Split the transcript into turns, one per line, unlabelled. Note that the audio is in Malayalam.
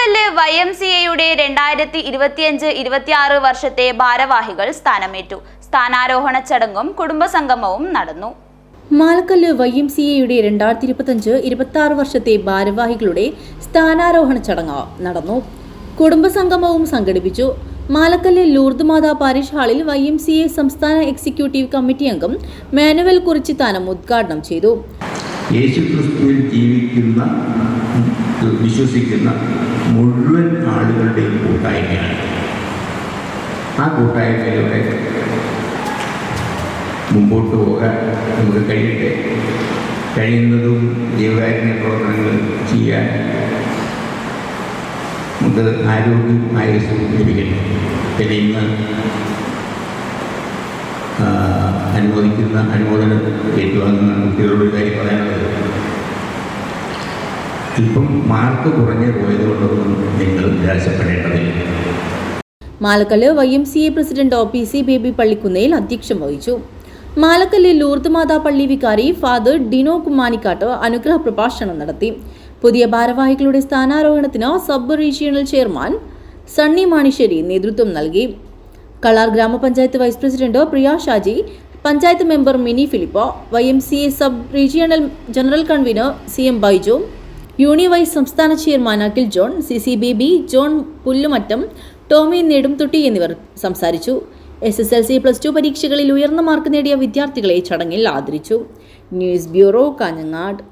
മാലക്കല്ല് വൈ എം സി എയുടെ രണ്ടായിരത്തി ഇരുപത്തിയഞ്ച് ഇരുപത്തിയാറ് വർഷത്തെ ഭാരവാഹികൾ സ്ഥാനമേറ്റു. സ്ഥാനാരോഹണ ചടങ്ങും കുടുംബസംഗമവും നടന്നു.
മാലക്കല്ല് വൈ എം സി എയുടെ രണ്ടായിരത്തി ഇരുപത്തഞ്ച് ഇരുപത്തി ആറ് വർഷത്തെ ഭാരവാഹികളുടെ സ്ഥാനാരോഹണ ചടങ്ങ് നടന്നു. കുടുംബസംഗമവും സംഘടിപ്പിച്ചു. മാലക്കല്ല് ലൂർദ് മാതാ പാരിഷ് ഹാളിൽ വൈ എം സി എ സംസ്ഥാന എക്സിക്യൂട്ടീവ് കമ്മിറ്റി അംഗം മാനുവൽ കുറിച്ചിത്താനം ഉദ്ഘാടനം ചെയ്തു.
യേശുക്രിസ്തുവിൽ ജീവിക്കുന്ന വിശ്വസിക്കുന്ന മുഴുവൻ ആളുകളുടെയും കൂട്ടായ്മയാണ്. ആ കൂട്ടായ്മയിലൂടെ മുമ്പോട്ട് പോകാൻ നമുക്ക് കഴിയട്ടെ. കഴിയുന്നതും ജീവകാരുണ്യ പ്രവർത്തനങ്ങൾ ചെയ്യാൻ നമുക്ക് ആരോഗ്യം ആയുസ്സും ലഭിക്കട്ടെ പിന്നെ ഇന്ന് ആ, അനുമോദിക്കുന്ന അനുമോദനം ഏറ്റുവാങ്ങുന്ന കുട്ടികളോട് കാര്യം പറയാനുള്ളത്. ഇപ്പം മാർക്ക് കുറഞ്ഞു പോയതുകൊണ്ടൊന്നും നിങ്ങൾ നിരാശപ്പെടേണ്ടതില്ല.
Malakkallu Y M C A president O P C Baby Pallikkunnayil അധ്യക്ഷം വഹിച്ചു. മാലക്കല്ല് ലൂർദ് മാതാ പള്ളി വികാരി ഫാദർ ഡിനോ കുമാനിക്കാട്ട് അനുഗ്രഹ പ്രഭാഷണം നടത്തി. പുതിയ ഭാരവാഹികളുടെ സ്ഥാനാരോഹണത്തിന് sub regional chairman Sunny Manisseri നേതൃത്വം നൽകി. കളാർ ഗ്രാമപഞ്ചായത്ത് vice president Priya Shaji panchayat member Mini Philippo Y M C A sub regional general convener C M Baiju യൂണിവൈസ് സംസ്ഥാന chairman Akhil John C C B B John Pullumattam Tomy Nedumthutti എന്നിവർ സംസാരിച്ചു. S S L C plus two പരീക്ഷകളിൽ ഉയർന്ന മാർക്ക് നേടിയ വിദ്യാർത്ഥികളെ ചടങ്ങിൽ ആദരിച്ചു. News bureau Kanhangad.